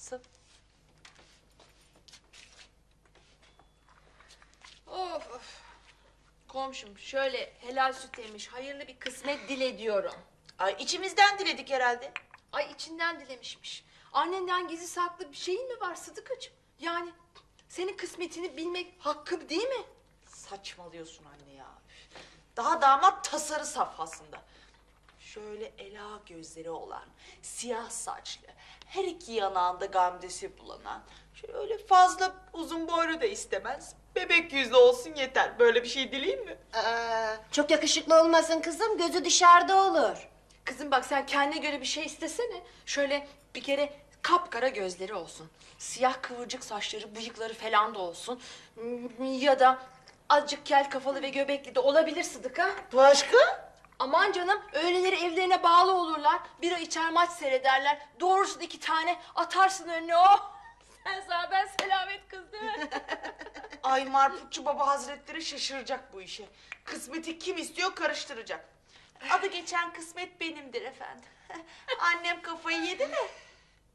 Nasıl? Of of. Komşum şöyle helal süt emmiş hayırlı bir kısmet dile diyorum. Ay içimizden diledik herhalde. Ay içinden dilemişmiş. Annenden gizli saklı bir şeyin mi var Sıdıkacığım? Yani senin kısmetini bilmek hakkım değil mi? Saçmalıyorsun anne ya. Daha damat tasarı safhasında. Şöyle ela gözleri olan, siyah saçlı, her iki yanağında gamdesi bulunan, şöyle öyle fazla uzun boylu da istemez. Bebek yüzlü olsun yeter. Böyle bir şey dileyim mi? Aa, çok yakışıklı olmasın kızım, gözü dışarıda olur. Kızım bak sen kendine göre bir şey istesene. Şöyle bir kere kapkara gözleri olsun. Siyah kıvırcık saçları, bıyıkları falan da olsun. Ya da azıcık kel kafalı ve göbekli de olabilir Sıdıka. Başka? Aman canım öğleleri evlerine bağlı olurlar. Bira içer maç seyrederler. Doğrusu iki tane atarsın önüne oh. Sen sağ ben selamet kız değil mi? Ay Marputçu Baba Hazretleri şaşıracak bu işe. Kısmeti kim istiyor karıştıracak. Adı geçen kısmet benimdir efendim. Annem kafayı yedi mi?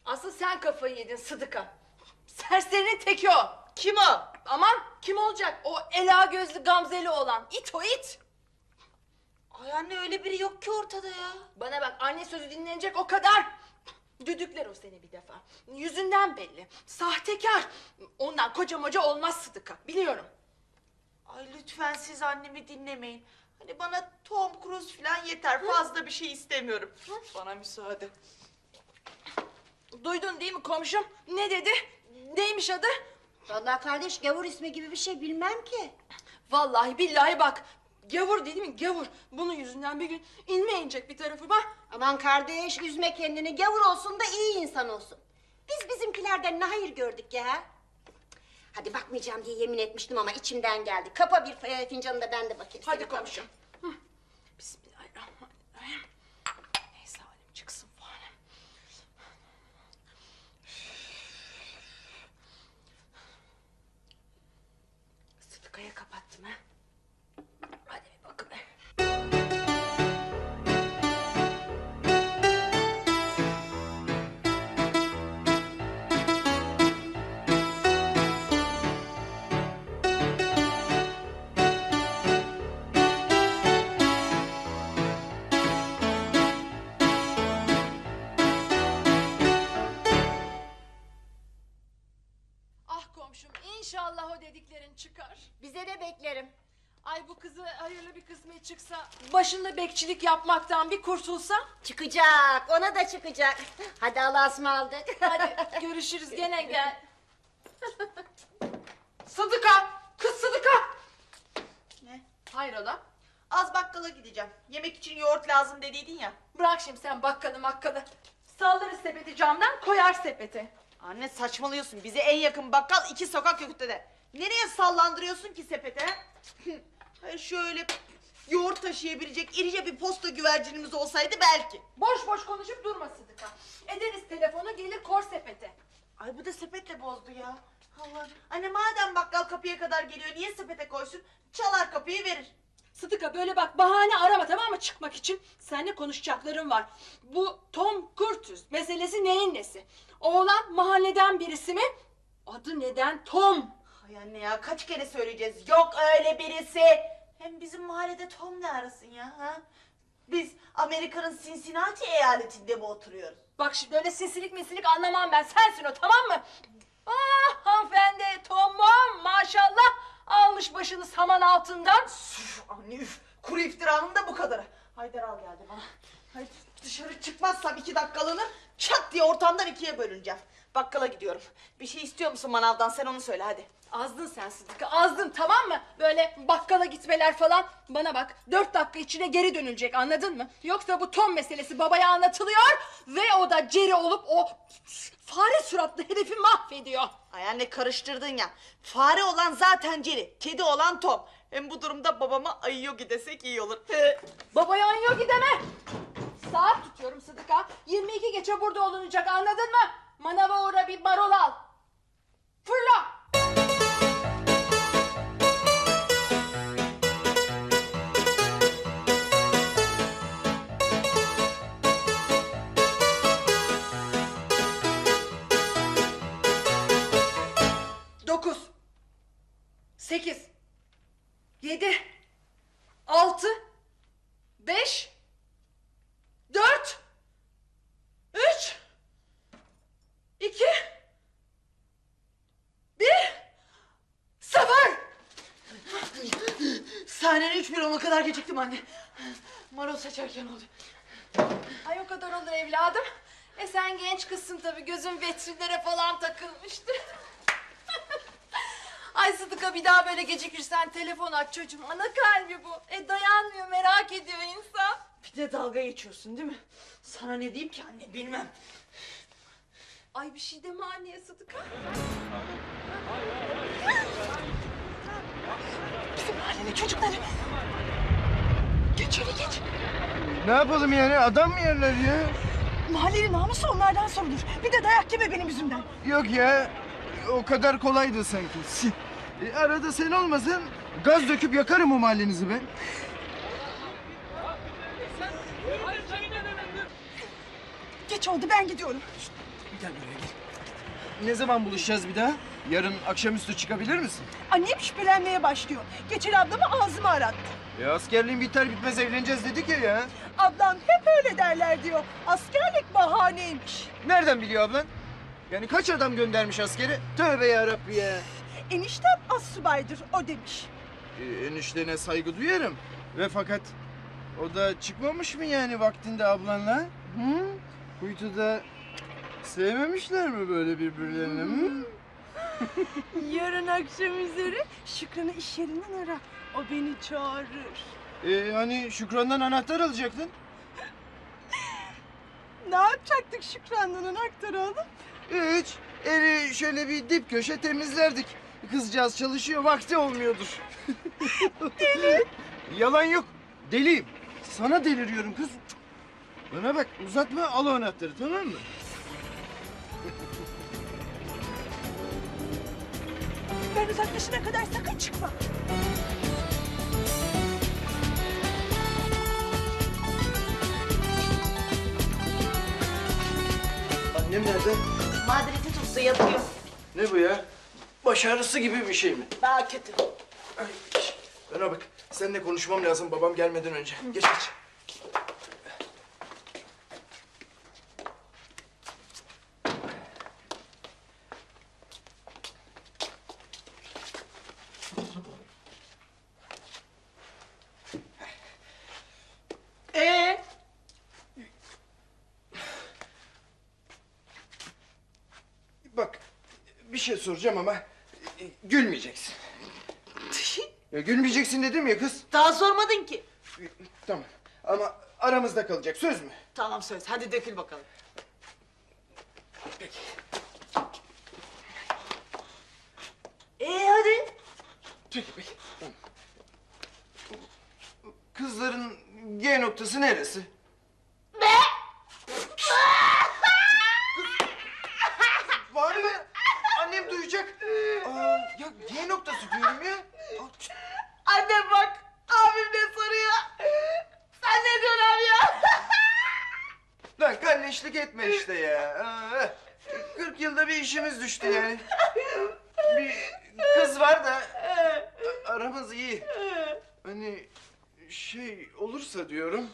Asıl sen kafayı yedin Sıdıka. Serserinin teki o. Kim o? Aman kim olacak? O ela gözlü gamzeli olan. İt o it. Ay anne öyle biri yok ki ortada ya. Bana bak anne sözü dinlenecek o kadar. Düdükler o seni bir defa. Yüzünden belli. Sahtekar. Ondan koca moca olmaz Sıdıka. Biliyorum. Ay lütfen siz annemi dinlemeyin. Hani bana Tom Cruise falan yeter. Fazla bir şey istemiyorum. Bana müsaade. Duydun değil mi komşum? Ne dedi? Neymiş adı? Vallahi kardeş gavur ismi gibi bir şey bilmem ki. Vallahi billahi bak. Gavur değil mi? Gavur. Bunun yüzünden bir gün inme inecek bir tarafı bak. Aman kardeş üzme kendini, gavur olsun da iyi insan olsun. Biz bizimkilerden ne hayır gördük ya. Hadi bakmayacağım diye yemin etmiştim ama içimden geldi. Kapa bir e, fincanı da ben de bakayım. Hadi Senin komşum. Kızı hayırlı bir kısmet çıksa, başında bekçilik yapmaktan bir kurtulsa. Çıkacak, ona da çıkacak. Hadi Allah'a ısmarladık. Hadi görüşürüz gene gel. Sıdıka! Kız Sıdıka! Ne? Hayrola? Az bakkala gideceğim. Yemek için yoğurt lazım dediydin ya. Bırak şimdi sen bakkalı makkalı. Sallarız sepeti camdan koyar sepete. Anne saçmalıyorsun. Bize en yakın bakkal iki sokak ötede. Nereye sallandırıyorsun ki sepete? Hayır şöyle yoğurt taşıyabilecek irice bir posta güvercinimiz olsaydı belki. Boş boş konuşup durma Sıdıka. Ederiz telefonu gelir kor sepete. Ay bu da sepetle bozdu ya. Allah. Anne madem bakkal kapıya kadar geliyor niye sepete koysun? Çalar kapıyı verir. Sıdıka böyle bak bahane arama tamam mı çıkmak için? Seninle konuşacaklarım var. Bu Tom Curtis meselesi neyin nesi? Oğlan mahalleden birisi mi? Adı neden Tom? Ay anne ya kaç kere söyleyeceğiz. Yok öyle birisi. Hem bizim mahallede Tom ne arasın ya? Ha? Biz Amerika'nın Cincinnati eyaletinde mi oturuyoruz? Bak şimdi öyle sinsilik minsilik anlamam ben. Sensin o tamam mı? Ah hanımefendi Tom'um maşallah almış başını saman altından. Üf, anne üf. Kuru iftiranın da bu kadarı. Haydar al geldi bana. Hayır, dışarı çıkmazsam iki dakikalığını çat diye ortamdan ikiye bölüneceğim. Bakkala gidiyorum. Bir şey istiyor musun manavdan sen onu söyle hadi. Azdın sen Sıdıka azdın tamam mı? Böyle bakkala gitmeler falan. Bana bak dört dakika içine geri dönülecek anladın mı? Yoksa bu Tom meselesi babaya anlatılıyor ve o da Jerry olup o fare suratlı herifi mahvediyor. Ay anne karıştırdın ya. Fare olan zaten Jerry, kedi olan Tom. Hem bu durumda babama ayıyor desek iyi olur. Babaya anıyor gideme. Saat tutuyorum Sıdıka. 22 geçe burada olunacak anladın mı? Manava uğra bir marul al. Fırla. Dokuz. Sekiz. Yedi. Sahnenin üç bir ona kadar geciktim anne. Marul seçerken oldu. Ay o kadar olur evladım. E sen genç kızsın tabii gözün vetrinlere falan takılmıştı. Ay Sıdıka bir daha böyle gecikirsen telefon aç çocuğum. Ana kalbi bu. E dayanmıyor merak ediyor insan. Bir de dalga geçiyorsun değil mi? Sana ne diyeyim ki anne bilmem. Ay bir şey deme anneye Sıdıka. Çocukları. Geç öyle geç. Ne yapalım yani adam mı yerler ya? Mahallenin namusu onlardan sorulur. Bir de dayak yeme benim yüzümden. Yok ya o kadar kolaydı sanki. E, arada sen olmasan gaz döküp yakarım o mahallenizi ben. Geç oldu ben gidiyorum. Gel buraya gel. Ne zaman buluşacağız bir daha? Yarın akşamüstü çıkabilir misin? Annem şüphelenmeye başlıyor. Geçen ablamı ağzıma arattı. Ya askerliğin biter bitmez evleneceğiz dedik ya ya. Ablam hep öyle derler diyor. Askerlik bahaneymiş. Nereden biliyor ablan? Yani kaç adam göndermiş askeri? Tövbe yarabbi ya. Eniştem az subaydır o demiş. Ee, eniştene saygı duyarım. Ve fakat o da çıkmamış mı yani vaktinde ablanla? Hı? Kuytuda sevmemişler mi böyle birbirlerini? Hı? Yarın akşam üzeri Şükran'ı iş yerinden ara. O beni çağırır. Ee, hani Şükran'dan anahtar alacaktın? Ne yapacaktık Şükran'dan anahtarı alıp? Hiç. Evi şöyle bir dip köşe temizlerdik. Kızcağız çalışıyor, vakti olmuyordur. Deli. Yalan yok. Deliyim. Sana deliriyorum kız. Bana bak uzatma al o anahtarı tamam mı? Ben uzaklaşana kadar sakın çıkma. Annem nerede? Madridi tutsa yatıyor. Ne bu ya? Baş ağrısı gibi bir şey mi? Daha kötü. Ay, Bana bak. Seninle konuşmam lazım babam gelmeden önce. Geç geç. Ee? Bak bir şey soracağım ama e, gülmeyeceksin. Ya, gülmeyeceksin dedim ya kız. Daha sormadın ki. Tamam ama aramızda kalacak söz mü? Tamam söz. Hadi dökül bakalım. Peki. Ee hadi. Peki peki. Tamam. Kızların G noktası neresi? Ne? Var mı? Annem duyacak. Aa, ya G noktası diyorum ya. Anne bak. Abim de soruyor. Sen ne diyorsun abi ya? Lan kalleşlik etme işte ya. Aa, 40 yılda bir işimiz düştü yani. Bir kız var da a- aramız iyi. Hani şey olursa diyorum.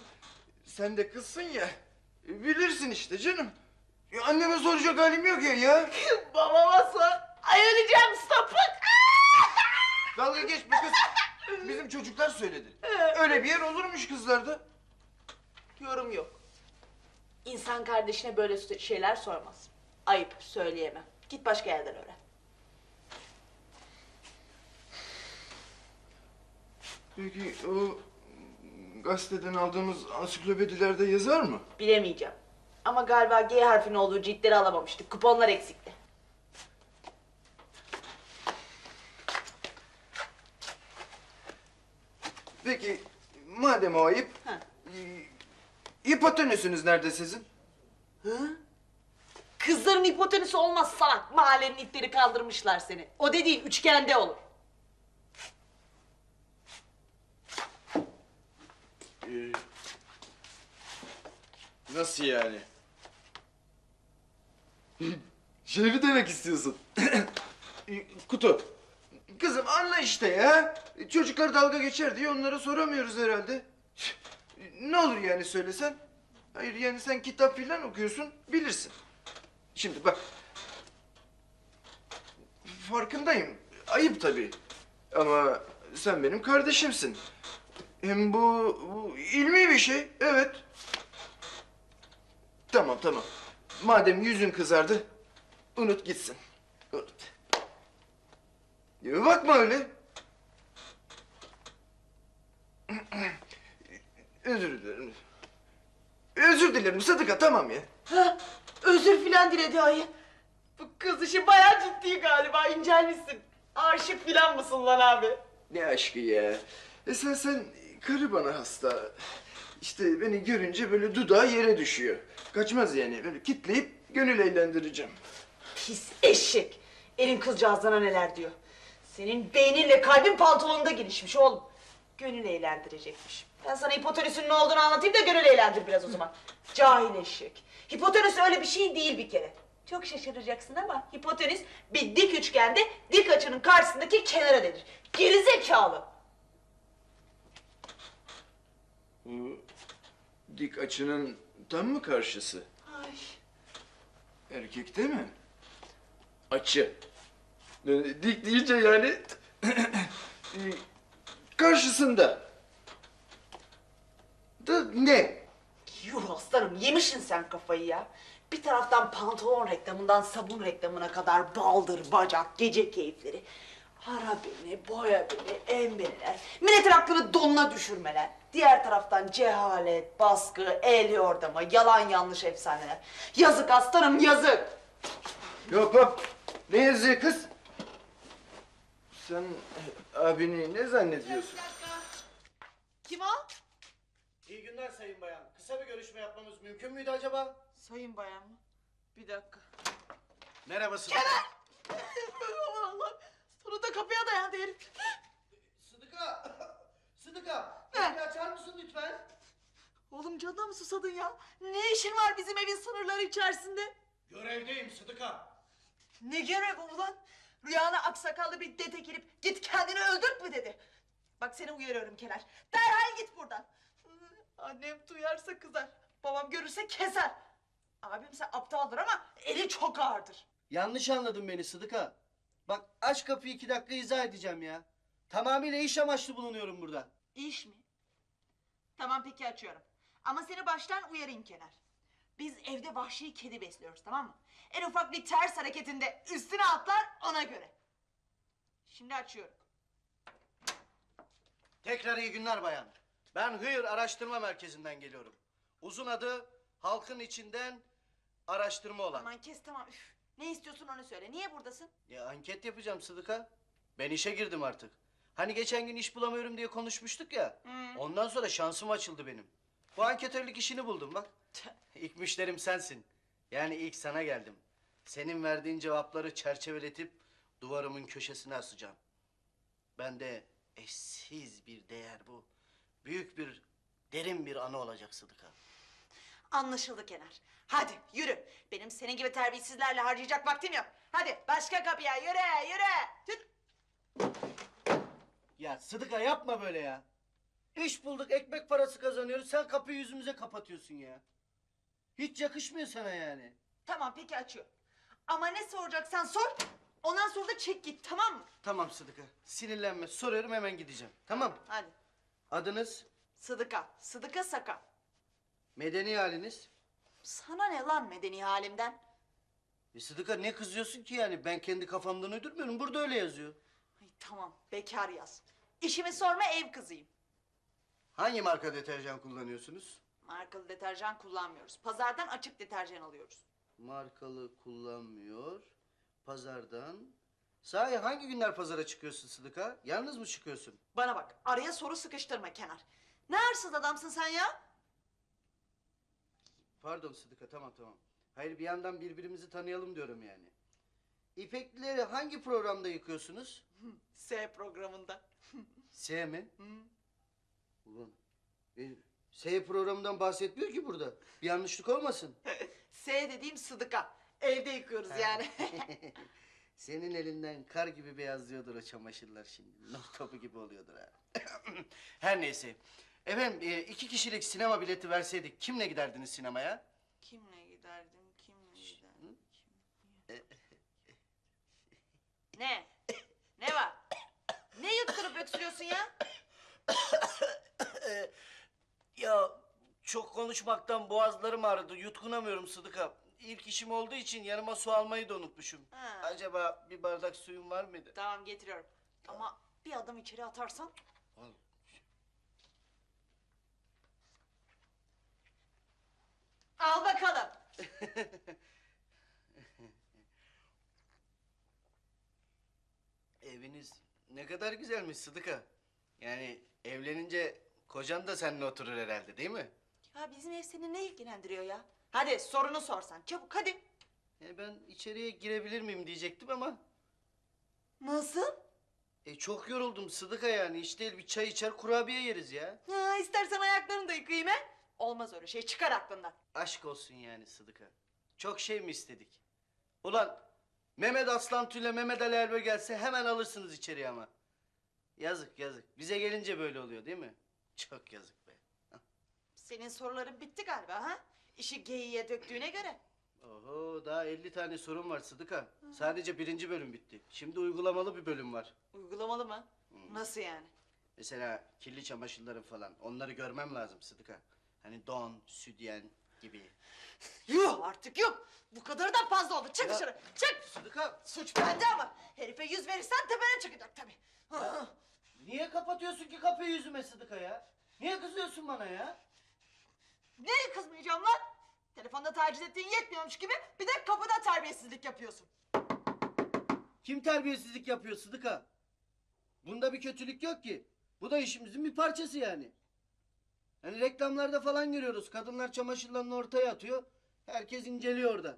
Sen de kızsın ya. Bilirsin işte canım. Ya anneme soracak halim yok ya ya. Babama sor. Ay öleceğim sapık. Dalga geçme kız. Bizim çocuklar söyledi. Öyle bir yer olurmuş kızlarda. Yorum yok. İnsan kardeşine böyle sö- şeyler sormaz. Ayıp söyleyemem. Git başka yerden öğren. Peki o gazeteden aldığımız ansiklopedilerde yazar mı? Bilemeyeceğim. Ama galiba G harfinin olduğu ciltleri alamamıştık. Kuponlar eksikti. Peki madem o ayıp, Ha. e, hipotenüsünüz nerede sizin? Kızların hipotenüsü olmaz salak. Mahallenin itleri kaldırmışlar seni. O dediğin üçgende olur. Ee, nasıl yani? şey mi demek istiyorsun? Kutu. Kızım anla işte ya. Çocuklar dalga geçer diye onlara soramıyoruz herhalde. Ne olur yani söylesen? Hayır yani sen kitap filan okuyorsun bilirsin. Şimdi bak. Farkındayım. Ayıp tabii. Ama sen benim kardeşimsin. Hem bu, bu ilmi bir şey. Evet. Tamam tamam. Madem yüzün kızardı, unut gitsin. Ya bakma öyle. Özür dilerim. Özür dilerim Sıdıka tamam ya. Ha, özür filan diledi ayı. Bu kız işi bayağı ciddi galiba incelmişsin. Aşık filan mısın lan abi? Ne aşkı ya. E sen sen karı bana hasta. İşte beni görünce böyle dudağı yere düşüyor. Kaçmaz yani. Böyle kitleyip gönül eğlendireceğim. Pis eşek. Elin kızcağızlarına neler diyor. Senin beyninle kalbin pantolonunda gelişmiş oğlum. Gönül eğlendirecekmiş. Ben sana hipotenüsün ne olduğunu anlatayım da gönül eğlendir biraz o zaman. Cahil eşek. Hipotenüs öyle bir şey değil bir kere. Çok şaşıracaksın ama hipotenüs bir dik üçgende dik açının karşısındaki kenara denir. Gerizekalı. Bu dik açının tam mı karşısı? Ay. Erkekte mi? Açı. E, Dik deyince yani karşısında. Da ne? Yuh aslanım yemişsin sen kafayı ya. Bir taraftan pantolon reklamından sabun reklamına kadar baldır, bacak, gece keyifleri. Ara beni, boya beni, embeler, milletin aklını donuna düşürmeler. Diğer taraftan cehalet, baskı, el yordama, yalan yanlış efsaneler. Yazık aslanım yazık. Yok hop. Ne yazıyor kız? Sen e, abini ne zannediyorsun? Kim o? İyi günler Sayın Bayan. Kısa bir görüşme yapmamız mümkün müydü acaba? Sayın bayan mı? Bir dakika. Merhaba Sıdıka. Aman Allah. Sonunda kapıya dayandı herif. Sıdıka! Sıdıka! Ne? Kapıyı açar mısın lütfen? Oğlum canına mı susadın ya? Ne işin var bizim evin sınırları içerisinde? Görevdeyim Sıdıka. Ne görev ulan? Rüyana aksakallı bir dede girip git kendini öldürt mü dedi. Bak seni uyarıyorum Kenar. Derhal git buradan. Annem duyarsa kızar. Babam görürse keser. Abimse aptaldır ama eli çok ağırdır. Yanlış anladın beni Sıdıka. Bak aç kapıyı iki dakika izah edeceğim ya. Tamamıyla iş amaçlı bulunuyorum burada. İş mi? Tamam peki açıyorum. Ama seni baştan uyarayım Kenar. Biz evde vahşi kedi besliyoruz tamam mı? En ufak bir ters hareketinde üstüne atlar ona göre. Şimdi açıyorum. Tekrar iyi günler bayan. Ben Hıyır Araştırma Merkezi'nden geliyorum. Uzun adı halkın içinden araştırma olan. Aman kes tamam. Üf. Ne istiyorsun onu söyle. Niye buradasın? Ya anket yapacağım Sıdıka. Ben işe girdim artık. Hani geçen gün iş bulamıyorum diye konuşmuştuk ya. Ondan sonra şansım açıldı benim. Bu anketörlük işini buldum bak. İlk müşterim sensin. Yani ilk sana geldim. Senin verdiğin cevapları çerçeveletip duvarımın köşesine asacağım. Ben de eşsiz bir değer bu. Büyük bir, derin bir anı olacak Sıdıka. Anlaşıldı Kenar. Hadi yürü. Benim senin gibi terbiyesizlerle harcayacak vaktim yok. Hadi başka kapıya yürü yürü. Tüt. Ya Sıdıka yapma böyle ya. İş bulduk, ekmek parası kazanıyoruz. Sen kapıyı yüzümüze kapatıyorsun ya. Hiç yakışmıyor sana yani. Tamam peki açıyorum. Ama ne soracaksan sor. Ondan sonra da çek git tamam mı? Tamam Sıdıka. Sinirlenme. Soruyorum hemen gideceğim. Tamam. Hadi. Adınız? Sıdıka. Sıdıka Saka. Medeni haliniz? Sana ne lan medeni halimden? E Sıdıka ne kızıyorsun ki yani? Ben kendi kafamdan uydurmuyorum. Burada öyle yazıyor. Ay, tamam bekar yaz. İşimi sorma ev kızıyım. Hangi marka deterjan kullanıyorsunuz? Markalı deterjan kullanmıyoruz. Pazardan açık deterjan alıyoruz. Markalı kullanmıyor. Pazardan. Sahi hangi günler pazara çıkıyorsun Sıdıka? Yalnız mı çıkıyorsun? Bana bak araya soru sıkıştırma Kenar. Ne arsız adamsın sen ya? Pardon Sıdıka tamam tamam. Hayır bir yandan birbirimizi tanıyalım diyorum yani. İpeklileri hangi programda yıkıyorsunuz? S programında. S mi? Hı. Ulan. E, S programından bahsetmiyor ki burada. Bir yanlışlık olmasın. S dediğim Sıdıka. Evde yıkıyoruz yani. Senin elinden kar gibi beyazlıyordur o çamaşırlar şimdi. Nur topu gibi oluyordur ha. Her neyse. Efendim e, iki kişilik sinema bileti verseydik kimle giderdiniz sinemaya? Kimle giderdim, kimle giderdim? Ne? Ne var? Ne yutkurup öksürüyorsun ya? Ya çok konuşmaktan boğazlarım ağrıdı. Yutkunamıyorum Sıdıka. İlk işim olduğu için yanıma su almayı da unutmuşum. Ha. Acaba bir bardak suyun var mıydı? Tamam getiriyorum. Ama bir adım içeri atarsan Al. al bakalım. Eviniz ne kadar güzelmiş Sıdıka. Yani evlenince kocan da seninle oturur herhalde değil mi? Ya bizim ev seni ne ilgilendiriyor ya? Hadi sorunu sorsan çabuk hadi. E ben içeriye girebilir miyim diyecektim ama. Nasıl? E çok yoruldum Sıdıka yani. İş değil bir çay içer kurabiye yeriz ya. Ha, istersen ayaklarını da yıkayayım he. Olmaz öyle şey çıkar aklından. Aşk olsun yani Sıdıka. Çok şey mi istedik? Ulan Mehmet Aslan Tüle Mehmet Ali Erbil gelse hemen alırsınız içeriye ama. Yazık yazık. Bize gelince böyle oluyor değil mi? Çok yazık be. Senin soruların bitti galiba ha? İşi geyiğe döktüğüne göre. Oho daha 50 tane sorun var Sıdıka. Sadece birinci bölüm bitti. Şimdi uygulamalı bir bölüm var. Uygulamalı mı? Nasıl yani? Mesela kirli çamaşırların falan. Onları görmem lazım Sıdıka. Hani don, sütyen gibi. Yuh artık yok. Bu kadarı da fazla oldu. Çık Ya- dışarı. Çık. Sıdıka Suç bende ama. Herife yüz verirsen tepene çıkacak tabii. Ha. Niye kapatıyorsun ki kapıyı yüzüme Sıdıka ya? Niye kızıyorsun bana ya? Neye kızmayacağım lan? Telefonda taciz ettiğin yetmiyormuş gibi bir de kapıda terbiyesizlik yapıyorsun. Kim terbiyesizlik yapıyor Sıdıka? Bunda bir kötülük yok ki. Bu da işimizin bir parçası yani. Hani reklamlarda falan görüyoruz. Kadınlar çamaşırlarını ortaya atıyor. Herkes inceliyor orada.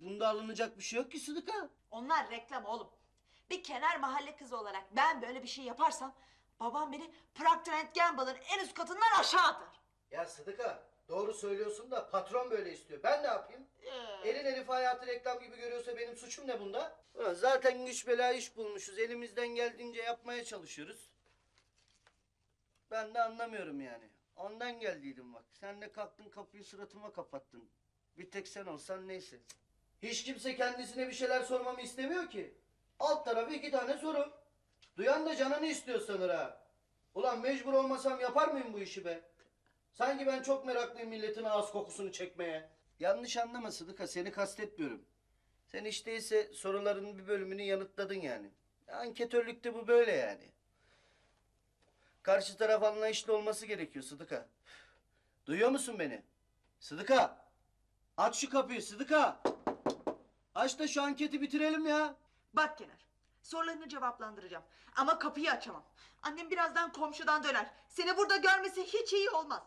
Bunda alınacak bir şey yok ki Sıdıka. Onlar reklam oğlum. Bir kenar mahalle kızı olarak ben böyle bir şey yaparsam babam beni Procter Gamble'ın en üst katından aşağı atar. Ya Sıdıka doğru söylüyorsun da patron böyle istiyor. Ben ne yapayım? Elin herif hayatı reklam gibi görüyorsa benim suçum ne bunda? Ulan zaten güç bela iş bulmuşuz. Elimizden geldiğince yapmaya çalışıyoruz. Ben de anlamıyorum yani. Ondan geldiydim bak. Sen de kalktın kapıyı suratıma kapattın. Bir tek sen olsan neyse. Hiç kimse kendisine bir şeyler sormamı istemiyor ki. Alt tarafı iki tane soru. Duyan da canını istiyor sanır ha. Ulan mecbur olmasam yapar mıyım bu işi be? Sanki ben çok meraklıyım milletin ağız kokusunu çekmeye. Yanlış anlama Sıdıka seni kastetmiyorum. Sen işte ise soruların bir bölümünü yanıtladın yani. Anketörlükte bu böyle yani. Karşı taraf anlayışlı olması gerekiyor Sıdıka. Duyuyor musun beni? Sıdıka! Aç şu kapıyı Sıdıka! Aç da şu anketi bitirelim ya. Bak Kenar, sorularını cevaplandıracağım. Ama kapıyı açamam. Annem birazdan komşudan döner. Seni burada görmesi hiç iyi olmaz.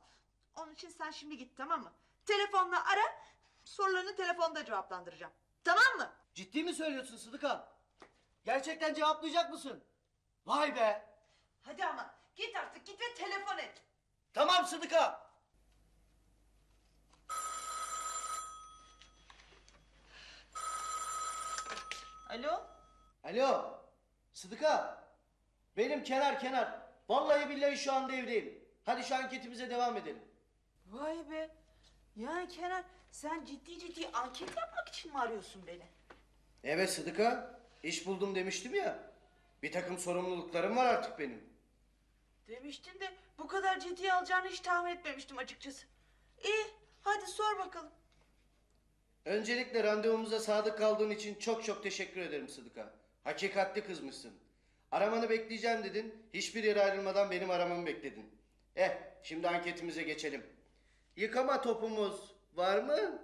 Onun için sen şimdi git tamam mı? Telefonla ara, sorularını telefonda cevaplandıracağım. Tamam mı? Ciddi mi söylüyorsun Sıdıka? Gerçekten cevaplayacak mısın? Vay be! Hadi ama git artık git ve telefon et. Tamam Sıdıka! Alo? Alo, Sıdıka. Benim kenar kenar. Vallahi billahi şu anda evdeyim. Hadi şu anketimize devam edelim. Vay be. Yani Kenar sen ciddi ciddi anket yapmak için mi arıyorsun beni? Evet Sıdıka, iş buldum demiştim ya. Bir takım sorumluluklarım var artık benim. Demiştin de bu kadar ciddiye alacağını hiç tahmin etmemiştim açıkçası. İyi hadi sor bakalım. Öncelikle randevumuza sadık kaldığın için çok çok teşekkür ederim Sıdıka. Hakikatli kızmışsın. Aramanı bekleyeceğim dedin. Hiçbir yere ayrılmadan benim aramamı bekledin. Eh, şimdi anketimize geçelim. Yıkama topumuz var mı?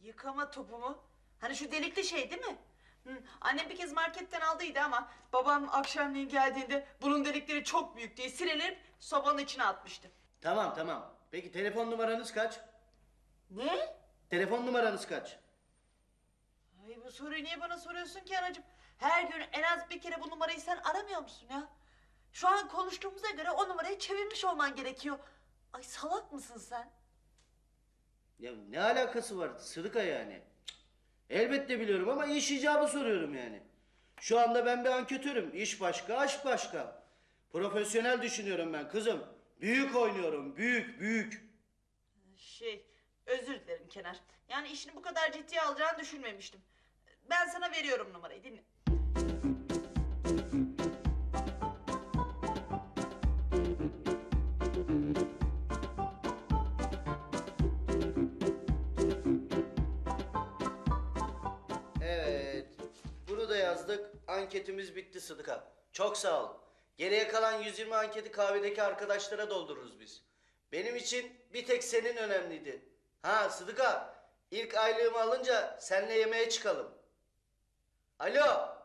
Yıkama topu mu? Hani şu delikli şey değil mi? Hı, annem bir kez marketten aldıydı ama babam akşamleyin geldiğinde bunun delikleri çok büyük diye sinirlenip sobanın içine atmıştı. Tamam tamam. Peki telefon numaranız kaç? Ne? Telefon numaranız kaç? Ay bu soruyu niye bana soruyorsun ki anacığım? Her gün en az bir kere bu numarayı sen aramıyor musun ya? Şu an konuştuğumuza göre o numarayı çevirmiş olman gerekiyor. Ay salak mısın sen? Ya ne alakası var Sıdıka yani? Cık. Elbette biliyorum ama iş icabı soruyorum yani. Şu anda ben bir anketörüm. İş başka, aşk başka. Profesyonel düşünüyorum ben kızım. Büyük oynuyorum, büyük, büyük. Şey, özür dilerim Kenar. Yani işini bu kadar ciddiye alacağını düşünmemiştim. Ben sana veriyorum numarayı, dinle. Evet. Bunu da yazdık. Anketimiz bitti Sıdıka. Çok sağ ol. Geriye kalan 120 anketi kahvedeki arkadaşlara doldururuz biz. Benim için bir tek senin önemliydi. Ha Sıdıka, ilk aylığımı alınca seninle yemeğe çıkalım. Alo.